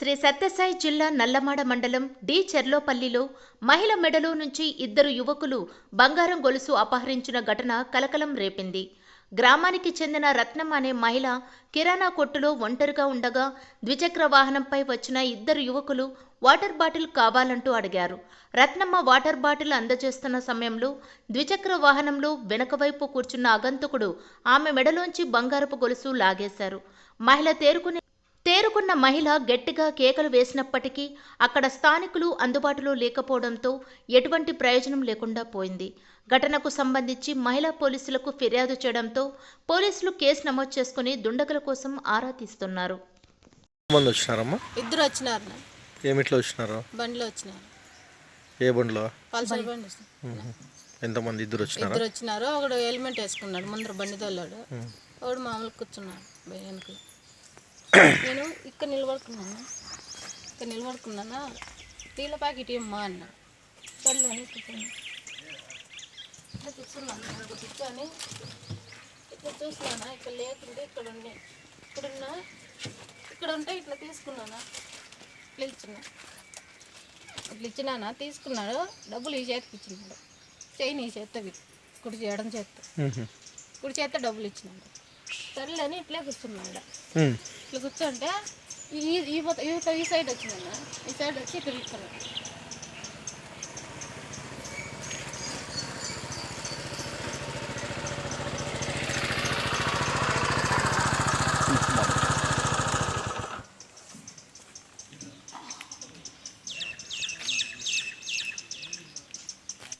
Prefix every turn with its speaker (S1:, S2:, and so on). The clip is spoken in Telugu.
S1: శ్రీ సత్యసాయి జిల్లా నల్లమాడ మండలం డి చెర్లోపల్లిలో మహిళ మెడలో నుంచి ఇద్దరు యువకులు బంగారం గొలుసు అపహరించిన ఘటన కలకలం రేపింది. గ్రామానికి చెందిన రత్నం అనే మహిళ కిరాణా కొట్టులో ఒంటరిగా ఉండగా ద్విచక్ర వాహనంపై వచ్చిన ఇద్దరు యువకులు వాటర్ బాటిల్ కావాలంటూ అడిగారు. రత్నమ్మ వాటర్ బాటిల్ అందజేస్తున్న సమయంలో ద్విచక్ర వాహనంలో వెనక వైపు కూర్చున్న అగంతకుడు ఆమె మెడలోంచి బంగారపు గొలుసు లాగేశారు. మహిళ తేరుకుని తేరుకున్న మహిళ గట్టిగా కేకలు వేసినప్పటికీ అక్కడ స్థానికులు అందుబాటులో లేకపోవడంతో ఎటువంటి ప్రయోజనం లేకుండా పోయింది. ఘటనకు సంబంధించి మహిళా పోలీసులకు ఫిర్యాదు చేయడంతో పోలీసులు కేసు నమోదు చేసుకుని దుండగుల కోసం ఆరా తీస్తున్నారు.
S2: ఇద్దరు వచ్చినారు నా
S3: ఏమిట్లో వచ్చినారు?
S2: బండిలో వచ్చినారు.
S3: ఏ బండిలో?
S2: పల్సర్ బండి.
S3: ఎంతమంది? ఇద్దరు వచ్చినారా?
S2: ఇద్దరు వచ్చినారు. ఒకడు హెల్మెట్ వేసుకున్నాడు. ముందర బండి తోలాడు. ఒకడు మామూలు కూర్చున్నాడు. వెనక నేను ఇక్కడ నిలబడుకున్నాను? ఇక్కడ నిలబడుకున్నానా? టీల ప్యాకెట్ ఇమ్మా అన్న. కూర్చున్నా. ఇట్లా కూర్చున్నాను ఇక్కడ కూర్చొని ఇట్లా చూసినానా? ఇక్కడ లేకుంటే ఇక్కడ ఉన్నాయి ఇక్కడ ఉన్నా? ఇక్కడ ఉంటే ఇట్లా తీసుకున్నానా? ఇట్లా ఇచ్చిన ఇట్లా ఇచ్చినానా తీసుకున్నాడు. డబ్బులు ఈ చేతికి ఇచ్చినాడు. చైన్ ఈ చేత్తో కుడి చేయడం
S3: మ్మ్.
S2: కుడి చేత్తో డబ్బులు ఇచ్చినాడు. సర్లే అని ఇట్లే కూర్చున్నాడు. ఇట్లా కూర్చుంటే ఈ ఈ ఈ సైడ్ వచ్చిందన్న ఈ సైడ్ వచ్చి కూర్చున్నాడు